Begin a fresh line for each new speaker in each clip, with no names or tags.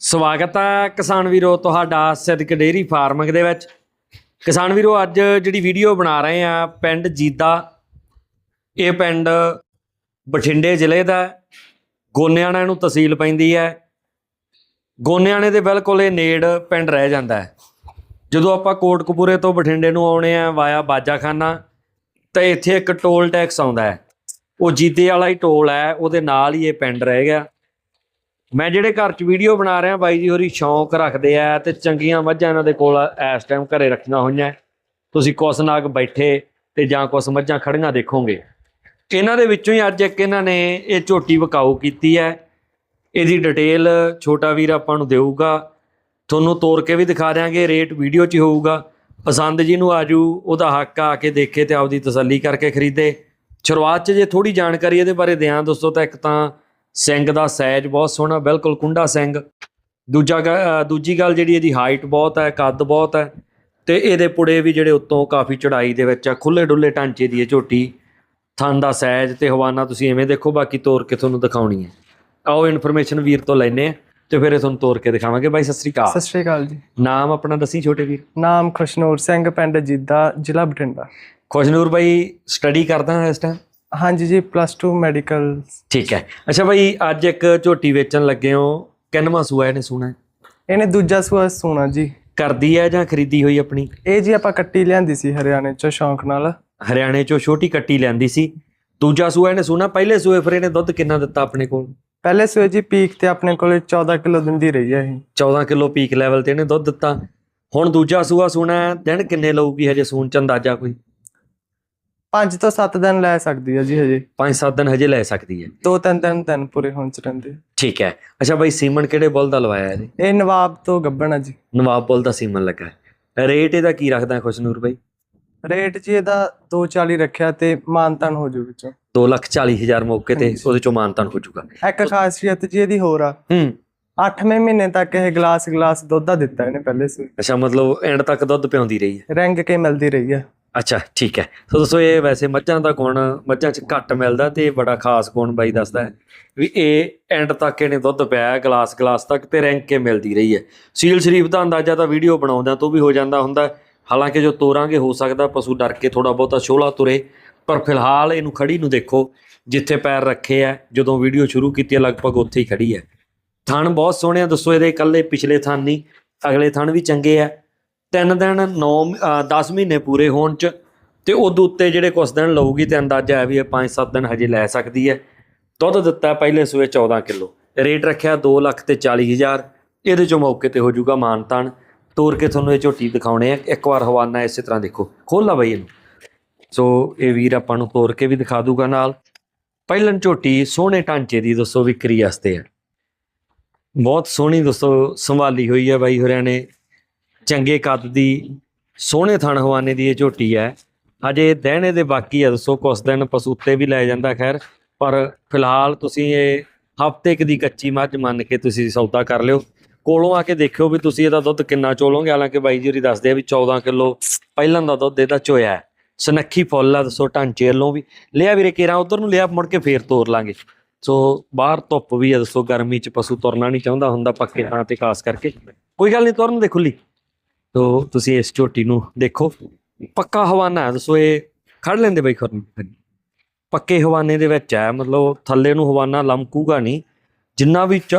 ਸਵਾਗਤ ਹੈ ਕਿਸਾਨ ਵੀਰੋ ਤੁਹਾਡਾ ਸਿੱਧਕ ਡੇਰੀ ਫਾਰਮਿੰਗ ਦੇ ਵਿੱਚ। ਕਿਸਾਨ ਵੀਰੋ, ਅੱਜ ਜਿਹੜੀ ਵੀਡੀਓ ਬਣਾ ਰਹੇ ਆ, ਪਿੰਡ ਜੀਦਾ, ਇਹ ਪਿੰਡ ਬਠਿੰਡੇ ਜ਼ਿਲ੍ਹੇ ਦਾ ਹੈ। ਗੋਨਿਆਣਾ ਨੂੰ ਤਹਿਸੀਲ ਪੈਂਦੀ ਹੈ। ਗੋਨਿਆਣੇ ਦੇ ਬਿਲਕੁਲ ਇਹ ਨੇੜ ਪਿੰਡ ਰਹਿ ਜਾਂਦਾ ਹੈ। ਜਦੋਂ ਆਪਾਂ ਕੋਟਕਪੂਰੇ ਤੋਂ ਬਠਿੰਡੇ ਨੂੰ ਆਉਣੇ ਆ, ਵਾਇਆ ਬਾਜਾਖਾਨਾ, ਤਾਂ ਇੱਥੇ ਇੱਕ ਟੋਲ ਟੈਕਸ ਆਉਂਦਾ ਹੈ। ਉਹ ਜੀਦੇ ਵਾਲਾ ਹੀ ਟੋਲ ਹੈ, ਉਹਦੇ ਨਾਲ ਹੀ ਇਹ ਪਿੰਡ ਰਹਿ ਗਿਆ। ਮੈਂ ਜਿਹੜੇ ਘਰ 'ਚ ਵੀਡੀਓ ਬਣਾ ਰਿਹਾ, ਬਾਈ ਜੀ ਹੋਰੀ ਸ਼ੌਂਕ ਰੱਖਦੇ ਆ ਤੇ ਚੰਗੀਆਂ ਮੱਝਾਂ ਇਹਨਾਂ ਦੇ ਕੋਲ ਇਸ ਟਾਈਮ ਘਰੇ ਰੱਖੀਆਂ ਹੋਈਆਂ। ਤੁਸੀਂ ਕੁਸ ਨਾਗ ਬੈਠੇ ਤੇ ਜਾਂ ਕੁਸ ਮੱਝਾਂ ਖੜੀਆਂ ਦੇਖੋਗੇ। ਇਹਨਾਂ ਦੇ ਵਿੱਚੋਂ ਹੀ ਅੱਜ ਇੱਕ ਇਹਨਾਂ ਨੇ ਇਹ ਝੋਟੀ ਵਿਕਾਊ ਕੀਤੀ ਹੈ। ਇਹਦੀ ਡਿਟੇਲ ਛੋਟਾ ਵੀਰ ਆਪਾਂ ਨੂੰ ਦੇਊਗਾ। ਤੁਹਾਨੂੰ ਤੋਰ ਕੇ ਵੀ ਦਿਖਾ ਦਿਆਂਗੇ ਰੇਟ ਵੀਡੀਓ 'ਚ ਹੀ ਹੋਊਗਾ। ਪਸੰਦ ਜੀ ਨੂੰ ਆਜੂ, ਉਹਦਾ ਹੱਕ ਆ ਕੇ ਦੇਖੇ ਤੇ ਆਪਦੀ ਤਸੱਲੀ ਕਰਕੇ ਖਰੀਦੇ। ਸ਼ੁਰੂਆਤ 'ਚ ਜੇ ਥੋੜੀ ਜਾਣਕਾਰੀ ਇਹਦੇ ਬਾਰੇ ਦਿਆਂ ਦੋਸਤੋ, ਤਾਂ ਇੱਕ ਤਾਂ ਸਿੰਘ ਦਾ ਸਾਈਜ਼ ਬਹੁਤ ਸੋਹਣਾ ਬਿਲਕੁਲ ਕੁੰਡਾ ਸਿੰਘ। ਦੂਜਾ ਦੂਜੀ ਗੱਲ ਜਿਹੜੀ ਇਹਦੀ ਹਾਈਟ ਬਹੁਤ ਹੈ ਕੱਦ ਬਹੁਤ ਹੈ ਤੇ ਇਹਦੇ ਪੁੜੇ ਵੀ ਜਿਹੜੇ ਉੱਤੋਂ ਕਾਫੀ ਚੜਾਈ ਦੇ ਵਿੱਚ ਆ ਖੁੱਲੇ ਡੁੱਲੇ ਢਾਂਚੇ ਦੀ ਇਹ ਝੋਟੀ ਥਣ ਦਾ ਸਾਈਜ਼ ਤੇ ਹਵਾਨਾ ਤੁਸੀਂ ਐਵੇਂ ਦੇਖੋ ਬਾਕੀ ਤੋੜ ਕੇ ਤੁਹਾਨੂੰ ਦਿਖਾਉਣੀ ਹੈ। ਆਓ ਇਨਫੋਰਮੇਸ਼ਨ ਵੀਰ ਤੋਂ ਲੈਨੇ ਆ ਤੇ ਫਿਰ ਇਹ ਤੁਹਾਨੂੰ ਤੋੜ ਕੇ ਦਿਖਾਵਾਂਗੇ। ਬਾਈ ਸਤਿ ਸ੍ਰੀ
ਸਤਿ
ਅਕਾਲ
ਸ਼੍ਰੀ ਅਕਾਲ ਜੀ।
ਨਾਮ ਆਪਣਾ ਦੱਸੀ ਛੋਟੇ ਵੀਰ।
ਨਾਮ ਖੁਸ਼ਨੂਰ ਸਿੰਘ ਪਿੰਡ ਜੀਦਾ ਜ਼ਿਲ੍ਹਾ ਬਠਿੰਡਾ।
ਖੁਸ਼ਨੂਰ ਬਾਈ ਸਟੱਡੀ ਕਰਦਾ ਇਸ ਟਾਈਮ
ਹਾਂਜੀ ਜੀ ਪਲੱਸ 2 ਮੈਡੀਕਲ
ਠੀਕ ਹੈ। ਅੱਛਾ ਬਾਈ ਅੱਜ ਇੱਕ ਝੋਟੀ ਵੇਚਣ ਲੱਗੇ ਹੋ। ਕਿੰਨਵਾਂ ਸੂਆ ਇਹਨੇ ਸੁਣਾ
ਇਹਨੇ ਦੂਜਾ ਸੂਆ ਸੋਨਾ ਜੀ।
ਕਰਦੀ ਹੈ ਜਾਂ ਖਰੀਦੀ ਹੋਈ ਆਪਣੀ?
ਇਹ ਜੀ ਆਪਾਂ ਕੱਟੀ ਲਿਆਂਦੀ ਸੀ ਹਰਿਆਣੇ ਚੋਂ ਸ਼ੌਂਕ ਨਾਲ।
ਹਰਿਆਣੇ ਚੋਂ ਛੋਟੀ ਕੱਟੀ ਲੈਂਦੀ ਸੀ। ਦੂਜਾ ਸੂਆ ਇਹਨੇ ਸੁਣਾ। ਪਹਿਲੇ ਸੂਏ ਫਿਰ ਇਹਨੇ ਦੁੱਧ ਕਿੰਨਾ ਦਿੱਤਾ ਆਪਣੇ ਕੋਲ?
ਪਹਿਲੇ ਸੂਏ ਜੀ ਪੀਕ ਤੇ ਆਪਣੇ ਕੋਲੇ 14 ਕਿਲੋ ਦਿੰਦੀ ਰਹੀ ਹੈ ਇਹ।
14 ਕਿਲੋ ਪੀਕ ਲੈਵਲ ਤੇ ਇਹਨੇ ਦੁੱਧ ਦਿੱਤਾ। ਹੁਣ ਦੂਜਾ ਸੂਆ ਸੁਣਾ ਦਿਨ ਕਿੰਨੇ ਲਊਗੀ ਹਜੇ? ਸੂਣ ਚ ਅੰਦਾਜ਼ਾ ਕੋਈ?
5 ਤੋਂ 7 ਦਿਨ ਲੈ ਸਕਦੀ ਹੈ ਜੀ ਹਜੇ।
5-7 ਦਿਨ ਹਜੇ ਲੈ ਸਕਦੀ ਹੈ।
ਦੋ ਤਿੰਨ ਦਿਨ ਦਿਨ ਪੂਰੇ ਹੋਣ ਚ ਰਹਿੰਦੇ।
ਠੀਕ ਹੈ। ਅੱਛਾ ਬਾਈ ਸੀਮਨ ਕਿਹੜੇ ਬੁੱਲ ਦਾ ਲਵਾਇਆ ਇਹਨੇ
ਇਹ ਨਵਾਬ ਤੋਂ ਗੱਬਣ ਆ ਜੀ।
ਨਵਾਬ ਬੁੱਲ ਦਾ ਸੀਮਨ ਲੱਗਾ। ਹੈ। ਰੇਟ ਇਹਦਾ ਕੀ ਰੱਖਦਾ ਖੁਸ਼ਨੂਰ ਬਾਈ?
ਰੇਟ ਜੀ ਇਹਦਾ 240 ਰੱਖਿਆ ਤੇ ਮਾਨਤਨ ਹੋ ਜੂ ਵਿੱਚੋਂ।
240000 ਮੌਕੇ ਤੇ। ਉਹਦੇ ਚੋਂ ਮਾਨਤਾਨ ਹੋ ਜਾਊਗਾ
ਇੱਕ ਖਾਸੀਅਤ ਜੀ ਇਹਦੀ ਹੋਰ ਆ।
ਹੂੰ।
8ਵੇਂ ਮਹੀਨੇ ਤੱਕ ਇਹ ਗਲਾਸ ਗਲਾਸ ਦੁੱਧ ਦਾ ਦਿੱਤਾ ਇਹਨੇ ਪਹਿਲੇ ਸੂਏ
ਅੱਛਾ ਮਤਲਬ ਐਂਡ ਤੱਕ ਦੁੱਧ ਪਿਆਉਂਦੀ ਰਹੀ ਹੈ।
ਰੰਗ ਕੇ ਮਿਲਦੀ ਰਹੀ ਹੈ।
ਅੱਛਾ ਠੀਕ ਹੈ। ਸੋ ਦੋਸਤੋ ਇਹ ਵੈਸੇ ਮੱਝਾਂ ਦਾ ਗੁਣ ਮੱਝਾਂ 'ਚ ਘੱਟ ਮਿਲਦਾ ਤੇ ਇਹ ਬੜਾ ਖਾਸ ਗੁਣ ਬਾਈ ਦੱਸਦਾ ਹੈ ਵੀ ਇਹ ਐਂਡ ਤੱਕ ਇਹਨੇ ਦੁੱਧ ਪਿਆ ਗਲਾਸ ਗਲਾਸ ਤੱਕ ਤੇ ਰੈਂਕ ਕੇ ਮਿਲਦੀ ਰਹੀ ਹੈ। ਸੀਲ ਸ਼ਰੀਫ ਦਾ ਅੰਦਾਜ਼ਾ ਤਾਂ ਵੀਡੀਓ ਬਣਾਉਂਦਾ ਤੋਂ ਵੀ ਹੋ ਜਾਂਦਾ ਹੁੰਦਾ ਹਾਲਾਂਕਿ ਜੋ ਤੋਰਾਂਗੇ ਹੋ ਸਕਦਾ ਪਸ਼ੂ ਡਰ ਕੇ ਥੋੜਾ ਬਹੁਤਾ ਛੋਲਾ ਤੁਰੇ ਪਰ ਫਿਲਹਾਲ ਇਹਨੂੰ ਖੜੀ ਨੂੰ ਦੇਖੋ ਜਿੱਥੇ ਪੈਰ ਰੱਖੇ ਆ ਜਦੋਂ ਵੀਡੀਓ ਸ਼ੁਰੂ ਕੀਤੀ ਹੈ, ਲਗਭਗ ਉੱਥੇ ਹੀ ਖੜੀ ਹੈ। ਥਣ ਬਹੁਤ ਸੋਹਣੇ ਆ ਦੱਸੋ ਇਹਦੇ ਇਕੱਲੇ ਪਿਛਲੇ ਥਣ ਨਹੀਂ ਅਗਲੇ ਥਣ ਵੀ ਚੰਗੇ ਆ। ਤਿੰਨ ਦਿਨ 9 10 ਮਹੀਨੇ ਪੂਰੇ ਹੋਣ ਚ ਤੇ ਉਦੋਂ ਉੱਤੇ ਜਿਹੜੇ ਕੁਝ ਦਿਨ ਲਊਗੀ ਤੇ ਅੰਦਾਜ਼ਾ ਹੈ ਵੀ ਇਹ 5-7 ਦਿਨ ਹਜੇ ਲੈ ਸਕਦੀ ਹੈ। ਦੁੱਧ ਦਿੱਤਾ ਪਹਿਲੇ ਸੂਏ 14 ਕਿਲੋ। ਰੇਟ ਰੱਖਿਆ 2 ਲੱਖ ਤੇ 40 ਹਜ਼ਾਰ। ਇਹਦੇ ਚੋਂ ਮੌਕੇ ਤੇ ਹੋ ਜਾਊਗਾ ਮਾਨਤਾਨ ਤੋਰ ਕੇ ਤੁਹਾਨੂੰ ਇਹ ਝੋਟੀ ਦਿਖਾਉਣੇ ਆ। ਇੱਕ ਵਾਰ ਹਵਾਨਾ ਇਸੇ ਤਰ੍ਹਾਂ ਦੇਖੋ। ਖੋਲਾ ਬਈ ਇਹਨੂੰ। ਸੋ ਇਹ ਵੀਰ ਆਪਾਂ ਨੂੰ ਤੋਰ ਕੇ ਵੀ ਦਿਖਾ ਦੂਗਾ ਨਾਲ। ਪਹਿਲਨ ਝੋਟੀ ਸੋਹਣੇ ਢਾਂਚੇ ਦੀ ਦੱਸੋ ਵਿਕਰੀ ਵਾਸਤੇ ਹੈ ਬਹੁਤ ਸੋਹਣੀ ਦੱਸੋ ਸੰਭਾਲੀ ਹੋਈ ਹੈ ਬਾਈ ਹੋਰਿਆਂ ਨੇ। ਚੰਗੇ ਕੱਦ ਦੀ, ਸੋਹਣੇ ਥਣ ਹਵਾਨੇ ਦੀ ਇਹ ਝੋਟੀ ਹੈ। ਅਜੇ ਦਹਿਣੇ ਦੇ ਬਾਕੀ ਆ ਦੱਸੋ ਕੁਛ ਦਿਨ ਪਸੂਤੇ ਵੀ ਲੈ ਜਾਂਦਾ ਖੈਰ, ਪਰ ਫਿਲਹਾਲ ਤੁਸੀਂ ਇਹ ਹਫ਼ਤੇ ਕੁ ਦੀ ਕੱਚੀ ਮੱਝ ਮੰਨ ਕੇ ਤੁਸੀਂ ਸੌਦਾ ਕਰ ਲਿਓ। ਕੋਲੋਂ ਆ ਕੇ ਦੇਖਿਓ ਵੀ ਤੁਸੀਂ ਇਹਦਾ ਦੁੱਧ ਕਿੰਨਾ ਚੋਲੋਗੇ, ਹਾਲਾਂਕਿ ਬਾਈ ਜੀ ਹੋਰੀ ਦੱਸਦੇ ਆ ਵੀ 14 ਕਿਲੋ ਪਹਿਲਾਂ ਦਾ ਦੁੱਧ ਇਹਦਾ ਚੋਇਆ ਹੈ। ਸਨੱਖੀ ਫੁੱਲ ਆ, ਦੱਸੋ ਢਾਂਚੇ ਵੱਲੋਂ ਵੀ। ਲਿਆ ਵੀਰੇ ਕੇਰਾ, ਉਧਰ ਨੂੰ ਲਿਆ, ਮੁੜ ਕੇ ਫੇਰ ਤੋਰ ਲਾਂਗੇ। ਸੋ ਬਾਹਰ ਧੁੱਪ ਵੀ ਆ, ਦੱਸੋ ਗਰਮੀ ਚ ਪਸ਼ੂ ਤੁਰਨਾ ਨਹੀਂ ਚਾਹੁੰਦਾ ਹੁੰਦਾ ਪੱਕੇ ਥਾਂ ਤੇ, ਖਾਸ ਕਰਕੇ। ਕੋਈ ਗੱਲ ਨਹੀਂ, ਤੁਰਨ ਦੇ ਖੁੱਲੀ। ਤੋ ਤੁਸੀਂ ਇਸ ਝੋਟੀ ਨੂੰ ਦੇਖੋ। ਪੱਕਾ ਹਵਾਨਾ ਹੈ, ਦੱਸੋ ਇਹ ਖੜ ਲੈਂਦੇ ਬਈ ਖੁਰਨ ਪੱਕੇ ਹਵਾਨੇ ਦੇ ਵਿੱਚ ਹੈ, ਮਤਲਬ ਥੱਲੇ ਨੂੰ ਹਵਾਨਾ ਲਮਕੂਗਾ ਨਹੀਂ। ਜਿੰਨਾ ਵੀ ਚ-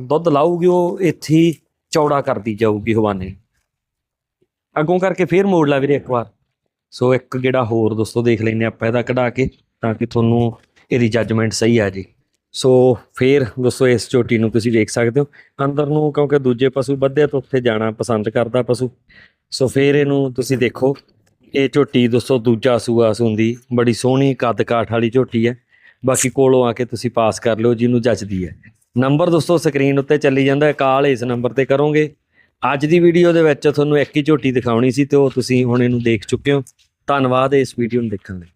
ਦੁੱਧ ਲਾਊਗੀ, ਉਹ ਇੱਥੇ ਚੌੜਾ ਕਰਦੀ ਜਾਊਗੀ ਹਵਾਨੇ। ਅੱਗੋਂ ਕਰਕੇ ਫੇਰ ਮੋੜ ਲਾ ਵੀਰੇ ਇੱਕ ਵਾਰ। ਸੋ ਇੱਕ ਜਿਹੜਾ ਹੋਰ ਦੋਸਤੋ ਦੇਖ ਲੈਨੇ ਆਪਾਂ ਇਹਦਾ ਕਢਾ ਕੇ, ਤਾਂ ਕਿ ਤੁਹਾਨੂੰ ਇਹਦੀ ਜੱਜਮੈਂਟ ਸਹੀ ਆ ਜੇ। ਸੋ ਫਿਰ ਦੋਸਤੋ ਇਸ ਝੋਟੀ ਨੂੰ ਤੁਸੀਂ ਦੇਖ ਸਕਦੇ ਹੋ। ਅੰਦਰ ਨੂੰ ਕਿਉਂਕਿ ਦੂਜੇ ਪਸ਼ੂ ਵੱਧੇ ਤੋਂ ਉੱਥੇ ਜਾਣਾ ਪਸੰਦ ਕਰਦਾ ਪਸ਼ੂ। ਸੋ ਫਿਰ ਇਹਨੂੰ ਤੁਸੀਂ ਦੇਖੋ, ਇਹ ਝੋਟੀ ਦੋਸਤੋ ਦੂਜਾ ਸੂਆ ਸੁੰਦੀ, ਬੜੀ ਸੋਹਣੀ ਕੱਦ ਕਾਠ ਵਾਲੀ ਝੋਟੀ ਹੈ। ਬਾਕੀ ਕੋਲੋਂ ਆ ਕੇ ਤੁਸੀਂ ਪਾਸ ਕਰ ਲਿਓ, ਜਿਹਨੂੰ ਜੱਚਦੀ ਹੈ। ਨੰਬਰ ਦੋਸਤੋ ਸਕਰੀਨ ਉੱਤੇ ਚੱਲੀ ਜਾਂਦਾ ਹੈ ਕਾਲ ਇਸ ਨੰਬਰ ਤੇ ਕਰੋਗੇ। ਅੱਜ ਦੀ ਵੀਡੀਓ ਦੇ ਵਿੱਚ ਤੁਹਾਨੂੰ ਇੱਕ ਹੀ ਝੋਟੀ ਦਿਖਾਉਣੀ ਸੀ ਤੇ ਉਹ ਤੁਸੀਂ ਹੁਣ ਇਹਨੂੰ ਦੇਖ ਚੁੱਕੇ ਹੋ। ਧੰਨਵਾਦ ਇਸ ਵੀਡੀਓ ਨੂੰ ਦੇਖਣ ਲਈ।